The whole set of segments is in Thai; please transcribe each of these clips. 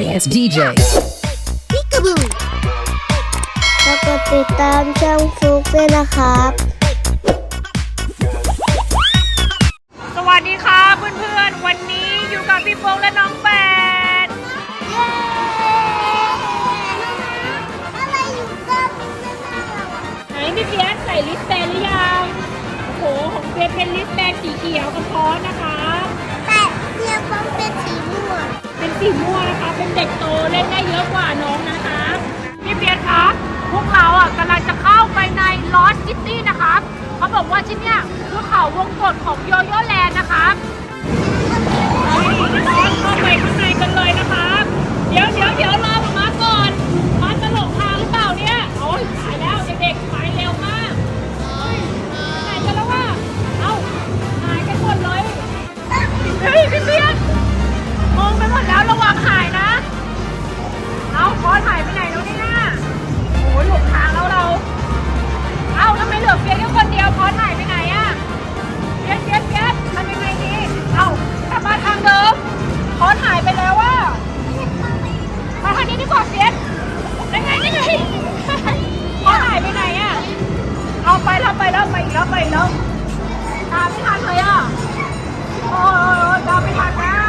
Yes, DJ. พิกาบูแล้วก็ติดตามช่องฟลุกด้วยนะครับ สวัสดีค่ะเพื่อนๆ วันนี้อยู่กับพี่โฟงและน้องแปด วนะคะ เป็นเด็กโตเล่นได้เยอะกว่าน้องนะคะพี่เพียสคะพวกเราอะกำลังจะเข้าไปในลอสซิตี้นะคะเขาบอกว่าที่เนี่ยคือเขาวงกดของโยโย่แลนด์นะคะเข้าไปข้างในกันเลย นี่นี่บอกเสียยังไงยังไงเอาหายไปไหนอะเอาไปแล้วไปแล้วไปอีกแล้วไปอีกแล้วตามไม่ทันเลยอะ โอ้ยตามไม่ทันแล้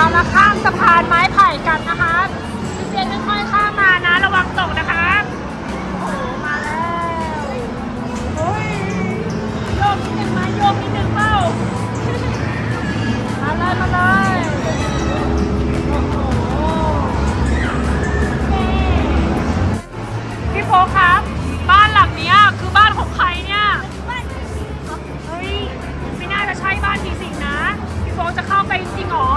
เรามาข้ามสะพานไม้ไผ่กันนะคะพี่เฟียสค่อยๆข้ามมานะ ระวังตกนะคะโอ้โหมาแล้วโอ้ยโยกนิดนึงไหมาโยกนิดนึงเปล่ามาเลยมาเลยโอ้โหพี่โฟครับ บ้านหลังเนี้ยคือบ้านของใครเนี่ยเฮ้ยไม่น่าจะใช่บ้านผีสิงนะพี่โฟจะเข้าไปจริงๆหรอ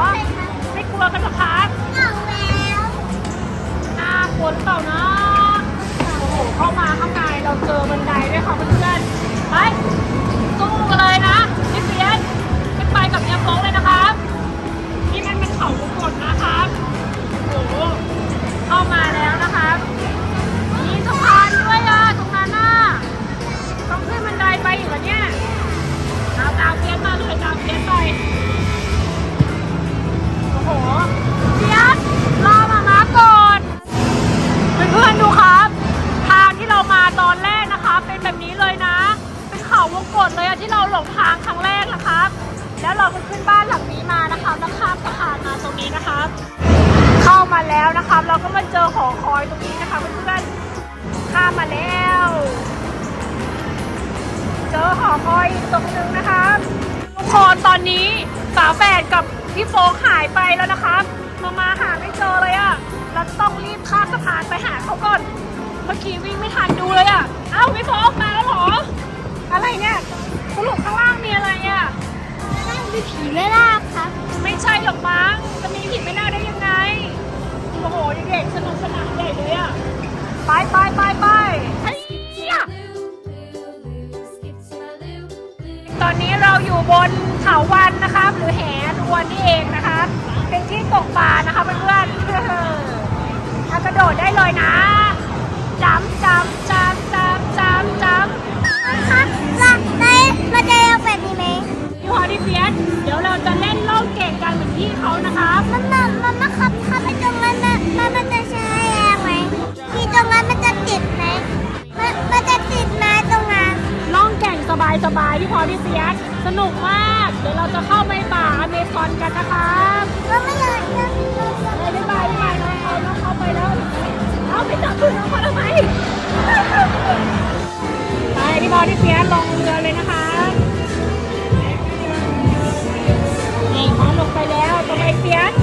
ไม่กลัวกันหรอครับเอาแล้วน่ากลัวหรือเปล่านะโอ้โหเข้ามาข้างในเราเจอบันไดด้วยค่ะเพื่อนๆ อนนี้ฝาแฝดกับพี่โฟกหายไปแล้วนะครับมามาหาไม่เจอเลยอะเราจะต้องรีบข้ามสะพานไปหาเขาก่อน เมื่อกี้วิ่งไม่ทันดูเลยอะเอ้าพี่โฟกมาแล้วเหรอ อะไรเนี่ยสรุปข้างล่างมีอะไรอะนั่งดูผีไม่ลากครับ ไม่ใช่หรอกมั้งจะมีผิดไม่น่าได้ยังไง โอ้โหเด็กๆสนุกสนานใหญ่เลยอะไปไปไปไป เราอยู่บนเขาวันนะคะหรือแหนวนนี่เองนะคะ เป็นที่ตกปลานะคะเพื่อนๆกระโดดได้เลยนะ สบายสบายๆพี่พอดิเฟียสสนุกมาก เดี๋ยวเราจะเข้าไปป่าอเมซอนกันนะคะก็ไม่อยไปบ๊ายบายบ๊ายบายน้องเขาน้องเขาไปแล้ว เอาไปจับคุณน้องเขาทำไมไปพี่พอดิเฟียสลงเรือเลยนะคะนี่พร้อมลงไปแล้วตรงไอเฟียส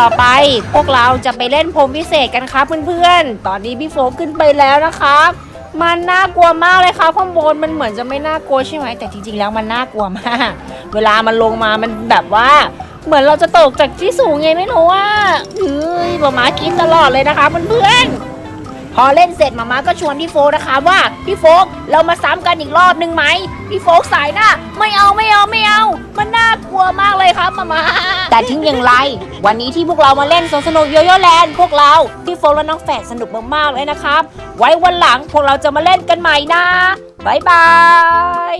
ต่อไปพวกเราจะไปเล่นพรมพิเศษกันครับเพื่อนๆ ตอนนี้พี่โฟกขึ้นไปแล้วนะครับ มันน่ากลัวมากเลยครับข้างบนมันเหมือนจะไม่น่ากลัวใช่ไหมแต่จริงๆแล้วมันน่ากลัวมาก เวลามันลงมามันแบบว่า เหมือนเราจะตกจากที่สูงไงไม่รู้ว่าเฮ้ยหมากินตลอดเลยนะคะเพื่อนๆ พอเล่นเสร็จมามาก็ชวนพี่โฟกนะคะว่าพี่โฟกเรามาซ้ำกันอีกรอบหนึ่งไหมพี่โฟกสายหน้าไม่เอาไม่เอาไม่เอา มันน่ากลัวมากเลยครับมามาแต่ถึงอย่างไร วันนี้ที่พวกเรามาเล่นสนสนุกโยโย่แลนด์พวกเราพี่โฟกและน้องแฝดสนุกมากๆเลยนะครับ ไว้วันหลังพวกเราจะมาเล่นกันใหม่นะบายบาย